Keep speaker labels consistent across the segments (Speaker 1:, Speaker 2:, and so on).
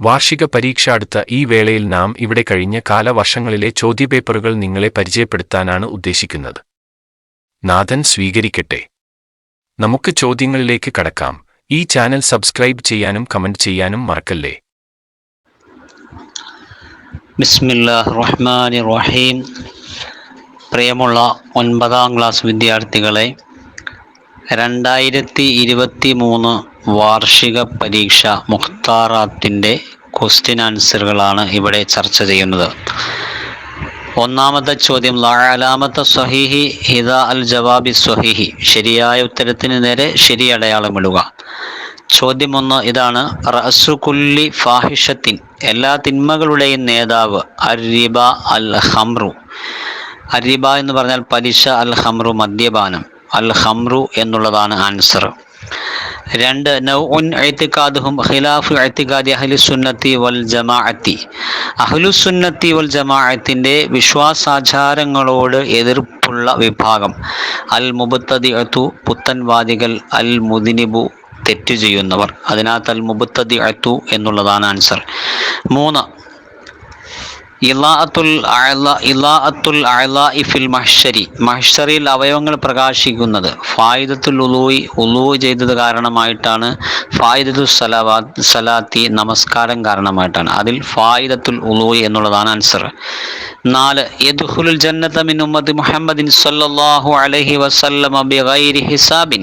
Speaker 1: വാർഷിക പരീക്ഷ അടുത്ത ഈ വേളയിൽ നാം ഇവിടെ കഴിഞ്ഞ കാലവർഷങ്ങളിലെ ചോദ്യപേപ്പറുകൾ നിങ്ങളെ പരിചയപ്പെടുത്താനാണ് ഉദ്ദേശിക്കുന്നത്. നാഥൻ സ്വീകരിക്കട്ടെ. നമുക്ക് ചോദ്യങ്ങളിലേക്ക് കടക്കാം. ഈ ചാനൽ സബ്സ്ക്രൈബ് ചെയ്യാനും കമന്റ് ചെയ്യാനും മറക്കല്ലേ?
Speaker 2: റഹീം പ്രിയമുള്ള ഒൻപതാം ക്ലാസ് വിദ്യാർത്ഥികളെ രണ്ടായിരത്തി ഇരുപത്തി മൂന്ന് വാർഷിക പരീക്ഷ മുഖ്താറാത്തിന്റെ ക്വസ്റ്റ്യൻ ആൻസറുകളാണ് ഇവിടെ ചർച്ച ചെയ്യുന്നത്. ഒന്നാമത്തെ ചോദ്യം ലാലാമത്തെ സ്വഹീഹി ഹിദ അൽ ജവാബി സ്വഹീഹി? ശരിയായ ഉത്തരത്തിന് നേരെ ശരി അടയാളമിടുക ചോദ്യം ഒന്ന് ഇതാണ് റസുകുല്ലി ഫാഹിഷത്തിൻ എല്ലാ തിന്മകളുടെയും നേതാവ് അരിബ അൽ ഹംറു അരിബ എന്ന് പറഞ്ഞാൽ പലിശ അൽ ഹംറു മദ്യപാനം. അൽ ഹംറു എന്നുള്ളതാണ് ആൻസർ രണ്ട് നൗഉൻ എഴുത്തിക്കാദുഹും ഖിലാഫു അഹ്ലു സുന്നത്തി വൽ ജമാഅത്തി. അഹ്ലു സുന്നത്തി വൽ ജമാഅത്തിന്റെ വിശ്വാസാചാരങ്ങളോട് എതിർപ്പുള്ള വിഭാഗം. അൽ മുബത്തദിഅത്തു പുത്തൻവാദികൾ അൽ മുദിനിബു തെറ്റ് ചെയ്യുന്നവർ. അതിനകത്ത് അൽ മുബത്തദിഅത്തു എന്നുള്ളതാണ് ആൻസർ. മൂന്ന് ഇലാഅത്തുൽ ഇലാഅത്തുൽ ഫിൽ മഹ്ശരി. മഹ്ശറിൽ അവയവങ്ങൾ പ്രകാശിക്കുന്നത് ഫായിദത്തുൽ ഉലൂയി ഉലൂ ചെയ്തത് കാരണമായിട്ടാണ്. ഫായിദത്തുൽ സലവാ സലാത്തി നമസ്കാരം കാരണമായിട്ടാണ്. അതിൽ ഫായിദത്തുൽ ഉലൂയി എന്നുള്ളതാണ് ആൻസർ. നാല് യദ്ഖുലുൽ ജന്നത മിൻ ഉമ്മത്തി മുഹമ്മദിൻ സല്ലല്ലാഹു അലൈഹി വസല്ലമ ബിഗൈരി ഹിസാബിൻ.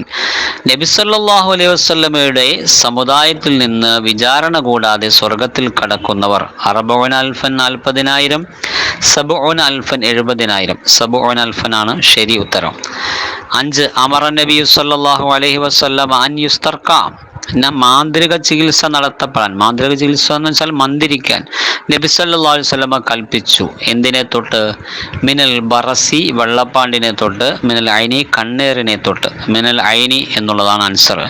Speaker 2: നബി സല്ലല്ലാഹു അലൈഹി വസല്ലമയുടെ സമുദായത്തിൽ നിന്ന് വിചാരണ കൂടാതെ സ്വർഗത്തിൽ കടക്കുന്നവർ. അറബോൻ അൽഫൻ നാൽപ്പതിനായിരം സബുഓൻ അൽഫൻ എഴുപതിനായിരം. അൽഫൻ ആണ് ശരി ഉത്തരം. അഞ്ച് അമർ നബി സല്ലല്ലാഹു അലഹി വസല്ലമ അൻ യുസ്തർക്ക പിന്നെ മാന്ത്രിക ചികിത്സ നടത്തപ്പെടാൻ. മാന്ത്രിക ചികിത്സ എന്ന് വെച്ചാൽ മന്ദിരിക്കാൻ നബി അലൈഹി വസല്ലമ കൽപ്പിച്ചു. എന്തിനെ തൊട്ട്? മിനൽ ബറസി വെള്ളപ്പാണ്ടിനെ തൊട്ട് മിനൽ ഐനി കണ്ണേറിനെ തൊട്ട്. മിനൽ ഐനി എന്നുള്ളതാണ് ആൻസർ.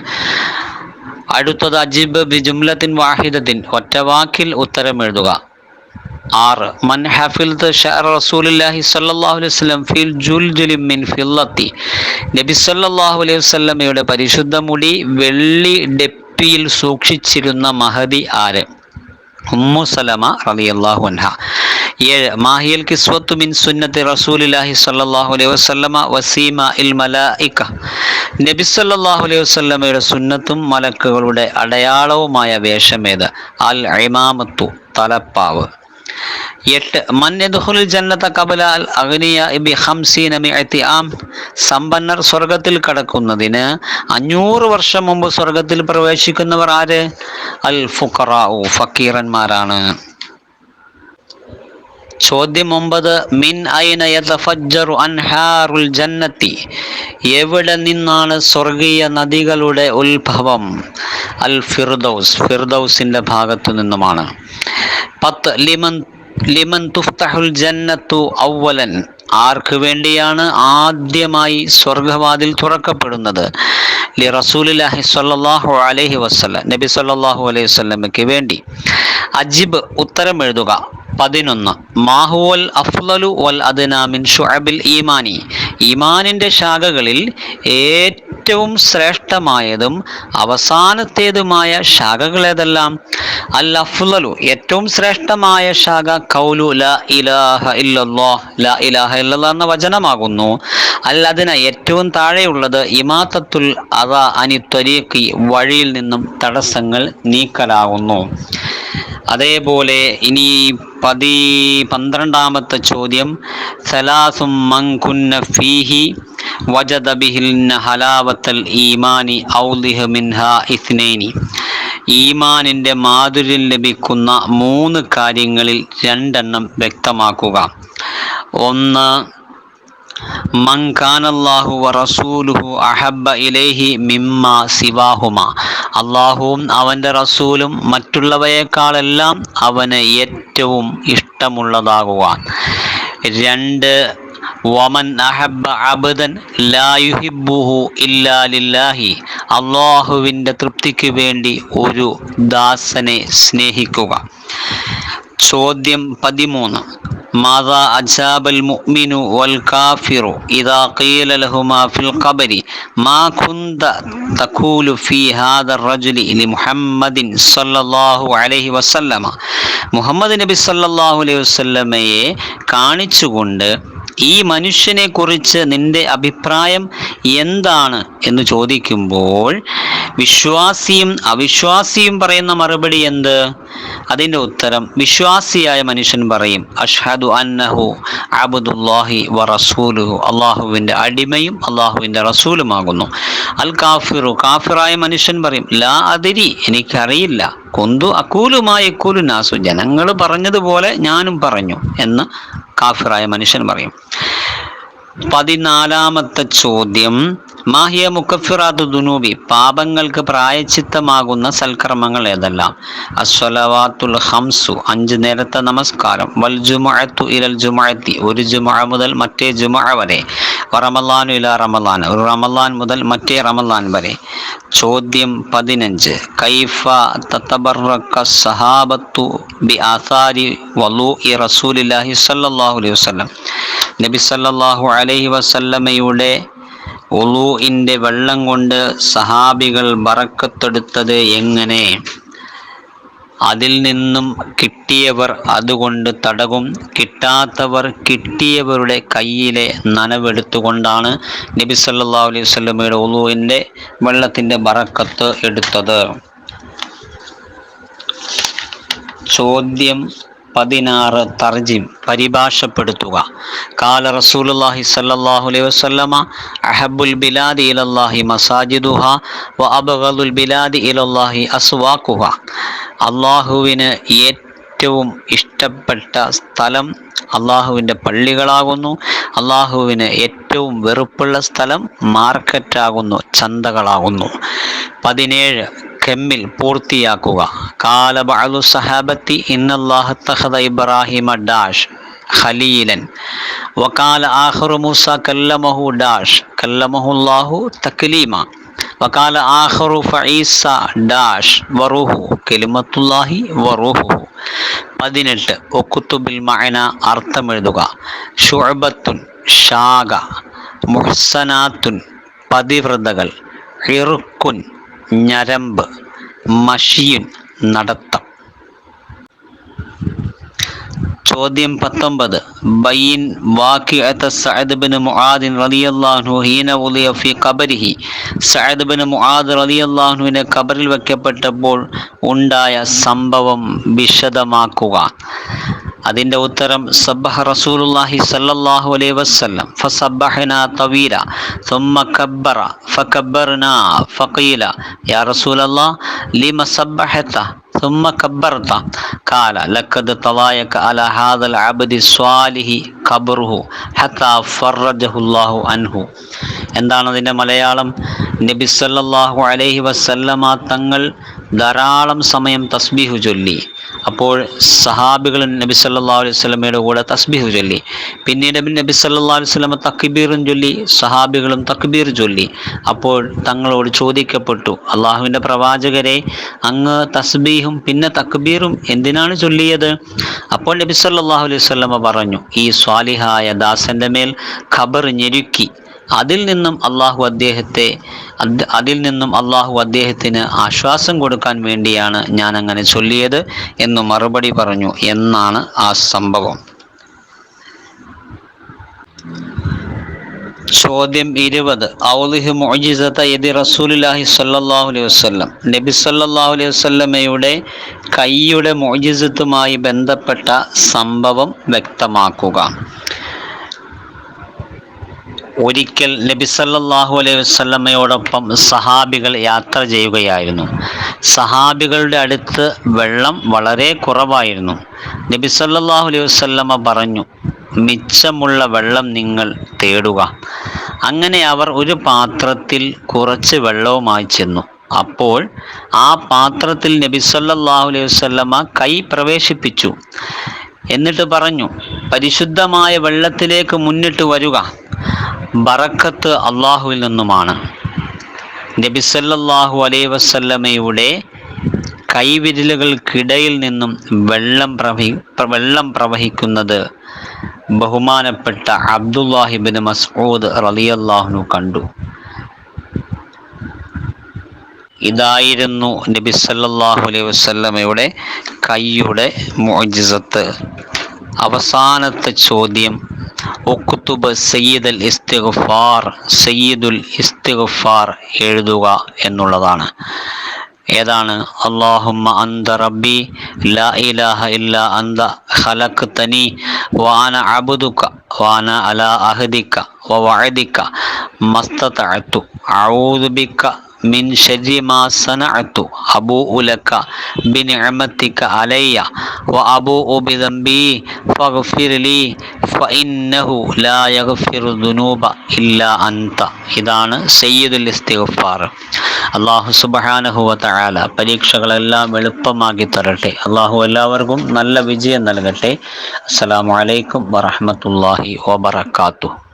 Speaker 2: അടുത്തത് അജിബ് ബി ജുംലത്തിൻ വാഹിദത്തിൻ. ഒറ്റവാക്കിൽ ഉത്തരം എഴുതുക. ആറ്. മൻ ഹഫിൽ ഷഅർ റസൂലുള്ളാഹി സ്വല്ലല്ലാഹു അലൈഹി വസല്ലം ഫിൽ ജുൽജുലി മിൻ ഫില്ലത്തി. നബി സല്ലല്ലാഹു അലൈഹി വസല്ലമയുടെ പരിശുദ്ധ മുടി വെള്ളി ഡെപ്പിയിൽ സൂക്ഷിച്ചിരുന്ന മഹദി ആര്? ഉമ്മു സലമ റളിയല്ലാഹു അൻഹ. ഏഴ്. മാഹിയൽ കിസ്വത്തു മിൻ സുന്നത്തി റസൂലില്ലാഹി സല്ലല്ലാഹു അലൈഹി വസല്ലമ വസീമ ഇൽ മലായിക. നബി സല്ലല്ലാഹു അലൈഹി വസല്ലമയുടെ സുന്നത്തും മലക്കുകളുടെ അടയാളവുമായ വേഷമേത് അൽ ഇമാമത്തു തലപ്പാവ്. എട്ട് മന്യദുഹുൽ ജന്നത കബലാൽ അഗ്നിയ ബി ഖംസീന മിഅത്തി ആം? സമ്പന്നർ സ്വർഗത്തിൽ കടക്കുന്നതിന് അഞ്ഞൂറ് വർഷം മുമ്പ് സ്വർഗത്തിൽ പ്രവേശിക്കുന്നവർ ആര്? അൽ ഫുക്കറാവു ഫക്കീറന്മാരാണ്. ചോദ്യം ഒമ്പത് മിൻ ഐന യതഫജ്ജറു അൻഹാറുൽ ജന്നത്തി? എവിടെ നിന്നാണ് സ്വർഗീയ നദികളുടെ ഉത്ഭവം? അൽ ഫിർദൌസ് ഫിർദൌസിന്റെ ഭാഗത്തു നിന്നുമാണ്. പത്ത്. ലിമൻ ലിമൻ തുഫ്തഹുൽ ജന്നത്തു ഔവലൻ ആർക്ക് വേണ്ടിയാണ് ആദ്യമായി സ്വർഗവാതിൽ തുറക്കപ്പെടുന്നത്? ലി റസൂലുല്ലാഹി സ്വല്ലല്ലാഹു അലൈഹി വസ്ലം നബി സല്ലല്ലാഹു അലൈഹി വസ്ലമയ്ക്ക് വേണ്ടി. അജിബ് ഉത്തരം എഴുതുക. പതിനൊന്ന്. മാഹുവൽ അഫ്ലലു വൽ അദ്നാമിൻ ഷുഅബിൽ ഈമാനി. ഈമാനിന്റെ ശാഖകളിൽ ഏറ്റവും ശ്രേഷ്ഠമായതും അവസാനത്തേതുമായ ശാഖകൾ ഏതെല്ലാം? അൽ അഫ്ലലു ഏറ്റവും ശ്രേഷ്ഠമായ ശാഖ കൗലു ല ഇലാഹ ഇല്ലല്ലോ ല ഇലാഹ ഇല്ലല്ലോ എന്ന വചനമാകുന്നു. അൽ അതിന ഏറ്റവും താഴെയുള്ളത് ഇമാത്തത്തുൽ അത അനി ത്വരീഖി വഴിയിൽ നിന്നും തടസ്സങ്ങൾ നീക്കലാകുന്നു. അതേപോലെ ഇനി പതി പന്ത്രണ്ടാമത്തെ ചോദ്യം സലാസും മങ്കുന്ന ഫീഹി വജദ ബിഹിന്ന ഹലാവത്തൽ ഈമാനി ഔലിഹ മിൻഹ ഇസ്നൈനി. ഈമാനിന്റെ മാധുര്യം ലഭിക്കുന്ന മൂന്ന് കാര്യങ്ങളിൽ രണ്ടെണ്ണം വ്യക്തമാക്കുക. ഒന്ന് മങ്കാനല്ലാഹു റസൂലുഹു അഹബ്ബ ഇലൈഹി മിമ്മ സിവാഹുമ. അള്ളാഹുവും അവന്റെ റസൂലും മറ്റുള്ളവയേക്കാളെല്ലാം അവന് ഏറ്റവും ഇഷ്ടമുള്ളതാകുക രണ്ട് വമൻ അഹബ്ബ അബ്ദൻ ലാ യുഹിബ്ബുഹു ഇല്ലാ ലില്ലാഹി അള്ളാഹുവിന്റെ തൃപ്തിക്ക് വേണ്ടി ഒരു ദാസനെ സ്നേഹിക്കുക. ചോദ്യം പതിമൂന്ന്. മാതാ അജാബൽ മുഅ്മിനു വൽ കാഫിറു ഇദാ ഖീല ലഹുമാ ഫിൽ ഖബരി മാ കുന്ത തഖൂലു ഫീ ഹാദ റജുലി ലി മുഹമ്മദിൻ സല്ലല്ലാഹു അലൈഹി വസല്ലമ. മുഹമ്മദ് നബി സല്ലല്ലാഹു അലൈഹി വസല്ലമയെ കാണിച്ചുകൊണ്ട് ഈ മനുഷ്യനെ കുറിച്ച് നിന്റെ അഭിപ്രായം എന്താണ് എന്ന് ചോദിക്കുമ്പോൾ വിശ്വാസിയും അവിശ്വാസിയും പറയുന്ന മറുപടി എന്ത്? അതിന്റെ ഉത്തരം വിശ്വാസിയായ മനുഷ്യൻ പറയും അഷ്ഹദു അന്നഹു അബുദുല്ലാഹി വ റസൂലുഹു. അള്ളാഹുവിന്റെ അടിമയും അള്ളാഹുവിന്റെ റസൂലുമാകുന്നു. അൽ കാഫിറു കാഫിറായ മനുഷ്യൻ പറയും ലാ അതിരി എനിക്കറിയില്ല. കൊന്തു അക്കൂലുമായി അക്കൂലു നാസു. ജനങ്ങൾ പറഞ്ഞതുപോലെ ഞാനും പറഞ്ഞു എന്ന് കാഫിറായ മനുഷ്യൻ പറയും. പതിനാലാമത്തെ ചോദ്യം. മാഹിയ മുക്കഫിറാത്തു ദുനൂബി പാപങ്ങൾക്ക് പ്രായച്ചിത്തമാകുന്ന സൽക്കർമ്മങ്ങൾ ഏതെല്ലാം? അസ്വലവാത്തുൽ ഹംസു അഞ്ച് നേരത്തെ നമസ്കാരം. വൽ ജുമഅത്തു ഇലൽ ജുമഅത്തി ഒരു ജുമഅ മുതൽ മറ്റേ ജുമഅ വരെ. റമലാനു ഇല റമലാൻ ഒരു റമലാൻ മുതൽ മറ്റേ റമലാൻ വരെ. ചോദ്യം പതിനഞ്ച്. കൈഫ തത്തബറക്ക സഹാബത്തു ബി ആസാരി വലു ഇ റസൂലില്ലാഹി സല്ലല്ലാഹു അലൈഹി വസല്ലം. നബി സല്ലല്ലാഹു അലൈഹി വസല്ലമയുടെ ഉലൂഇന്റെ വെള്ളം കൊണ്ട് സഹാബികൾ ബറക്കത്തെടുത്തത് എങ്ങനെ? അതിൽ നിന്നും കിട്ടിയവർ അതുകൊണ്ട് തടകും കിട്ടാത്തവർ കിട്ടിയവരുടെ കയ്യിലെ നനവെടുത്തുകൊണ്ടാണ് നബി സല്ലാ അലൈഹി വസല്ലമയുടെ ഉലൂഇന്റെ വെള്ളത്തിന്റെ ബറക്കത്ത് എടുത്തത്. ചോദ്യം പതിനാറ് തർജിം പരിഭാഷപ്പെടുത്തുക. കാല റസൂലുല്ലാഹി സല്ലാഹു അലൈഹി വസല്ലമ അഹബുൽ ബിലാദി ഇലല്ലാഹി മസാജിദുഹ വ അബ്ഗദുൽ ബിലാദി ഇലല്ലാഹി അസ്വാഖുഹ. അള്ളാഹുവിന് ഏറ്റവും ഇഷ്ടപ്പെട്ട സ്ഥലം അള്ളാഹുവിന്റെ പള്ളികളാകുന്നു. അള്ളാഹുവിന് ഏറ്റവും വെറുപ്പുള്ള സ്ഥലം മാർക്കറ്റാകുന്നു ചന്തകളാകുന്നു. പതിനേഴ് കെമ്മിൽ പൂർത്തിയാക്കുക കാല ബഅലു സഹാബത്തി ഇന്നല്ലാഹ തഖദ ഇബ്രാഹിമ ഡാഷ് ഖലീലൻ വകാല ആഖിറു മൂസ കല്ലമഹു ഡാഷ് കല്ലമഹുല്ലാഹു തക്ലീമ വകാല ആഖിറു ഫഈസ ഡാഷ് വറുഹു കലിമത്തുല്ലാഹി വറുഹു പതിനെട്ട് ഒക്കുത്തുബിൽ മഅന അർത്ഥമെഴുതുക ഷുഅബത്തുൻ ഷാഗ മുഹ്സനാത്തുൻ പതിവ്രതകൾ ഇറുക്കുൻ ഞരമ്പ് മഷീൻ നടത്തം. ചോദ്യം പത്തൊമ്പത്. ബയ്യിൻ വാക്കിഅത സഅദ് ബിൻ മുആദ് റളിയല്ലാഹു ഹീന ഉലിയ ഫി ഖബരിഹി. സഅദ് ബിൻ മുആദ് അള്ളാഹുവിനെ ഖബറിൽ വെക്കപ്പെട്ടപ്പോൾ ഉണ്ടായ സംഭവം വിശദമാക്കുക. അതിൻ്റെ ഉത്തരം സബ്ബഹ റസൂലുള്ളാഹി സല്ലല്ലാഹു അലൈഹി വസല്ലം ഫസബ്ബഹന തവീല ثم كبر فكبرنا فقيل يا رسول الله لما سبحت ثم كبرت قال لقد طلايك على هذا العبد الصالح قبره حتى فرجه الله عنه എന്താണ് അതിൻ്റെ മലയാളം നബി സല്ലല്ലാഹു അലൈഹി വസല്ലമ തങ്ങൾ ധാരാളം സമയം തസ്ബീഹു ചൊല്ലി. അപ്പോൾ സഹാബികൾ നബി സല്ലാ അലൈഹി സ്വലമയുടെ കൂടെ തസ്ബീഹു ചൊല്ലി. പിന്നീട് നബി സല്ലാ അലൈഹി സ്വലമ തക്ബീറും ചൊല്ലി സഹാബികളും തക്ബീർ ചൊല്ലി. അപ്പോൾ തങ്ങളോട് ചോദിക്കപ്പെട്ടു അള്ളാഹുവിന്റെ പ്രവാചകരെ അങ്ങ് തസ്ബീഹും പിന്നെ തക്ബീറും എന്തിനാണ് ചൊല്ലിയത്? അപ്പോൾ നബി സല്ലല്ലാഹു അലൈഹി സ്വലമ പറഞ്ഞു ഈ സ്വാലിഹായ ദാസന്റെ മേൽ ഖബർ ഞെരുക്കി. അതിൽ നിന്നും അള്ളാഹു അദ്ദേഹത്തെ അത് അതിൽ നിന്നും അള്ളാഹു അദ്ദേഹത്തിന് ആശ്വാസം കൊടുക്കാൻ വേണ്ടിയാണ് ഞാൻ അങ്ങനെ ചൊല്ലിയത് എന്ന് മറുപടി പറഞ്ഞു എന്നാണ് ആ സംഭവം. ചോദ്യം ഇരുപത്. ഔലിഹ് യദി റസൂലുള്ളാഹി സ്വല്ലല്ലാഹു അലൈഹി വസല്ലം. നബി സല്ലാഹു അലൈഹി വസല്ലമയുടെ കൈയുടെ മൊജിസത്തുമായി ബന്ധപ്പെട്ട സംഭവം വ്യക്തമാക്കുക. ഒരിക്കൽ നബി സല്ലാഹു അലൈഹി വസ്ലമ്മയോടൊപ്പം സഹാബികൾ യാത്ര ചെയ്യുകയായിരുന്നു. സഹാബികളുടെ അടുത്ത് വെള്ളം വളരെ കുറവായിരുന്നു. നബി സല്ലാഹു അലൈഹി വസല്ലമ പറഞ്ഞു മിച്ചമുള്ള വെള്ളം നിങ്ങൾ തേടുക. അങ്ങനെ അവർ ഒരു പാത്രത്തിൽ കുറച്ച് വെള്ളവുമായി ചെന്നു. അപ്പോൾ ആ പാത്രത്തിൽ നബി സല്ലാഹു അലൈഹി വസല്ലമ കൈ പ്രവേശിപ്പിച്ചു. എന്നിട്ട് പറഞ്ഞു പരിശുദ്ധമായ വെള്ളത്തിലേക്ക് മുന്നിട്ട് വരിക. ബറക്കത്ത് അള്ളാഹുവിൽ നിന്നുമാണ്. നബിസല്ലാഹു അലൈ വസല്ലമയുടെ കൈവിരലുകൾക്കിടയിൽ നിന്നും വെള്ളം പ്രവഹി വെള്ളം പ്രവഹിക്കുന്നത് ബഹുമാനപ്പെട്ട അബ്ദുല്ലാഹിബിൻ മസ്ഊദ് റലിയല്ലാഹുനു കണ്ടു. ഇതായിരുന്നു നബി സല്ലല്ലാഹു അലൈഹി വസല്ലമയുടെ കൈയുടെ മുഅ്ജിസത്ത്. അവസാനത്തെ ചോദ്യം ഒക്കുത്തുബ് സയ്യിദൽ ഇസ്തിഗ്ഫാർ സയ്യിദുൽ ഇസ്തിഗ്ഫാർ എഴുതുക എന്നുള്ളതാണ്. ഏതാണ്? അള്ളാഹുമ്മ അന്ത റബ്ബി ലാ ഇലാഹ ഇല്ല അന്ത ഖലഖ്തനി വാന അബ്ദുക വാന അലാ അഹദിക വവഅദിക മസ്തതഅതു അഊദു ബിക മിൻ അലയ്യ വഅബൂഉ ബിദംബി ഫഇന്നഹു ലാ യഗ്ഫിറു ഇല്ലാ അൻത ഇതാണ് സയ്യിദുൽ ഇസ്തിഗ്ഫാർ. വ പരീക്ഷകളെല്ലാം എളുപ്പമാക്കി തരട്ടെ. അള്ളാഹു എല്ലാവർക്കും നല്ല വിജയം നൽകട്ടെ. അസ്സലാമു അലൈക്കും വറഹ്മത്തുള്ളാഹി വബറകാതുഹു.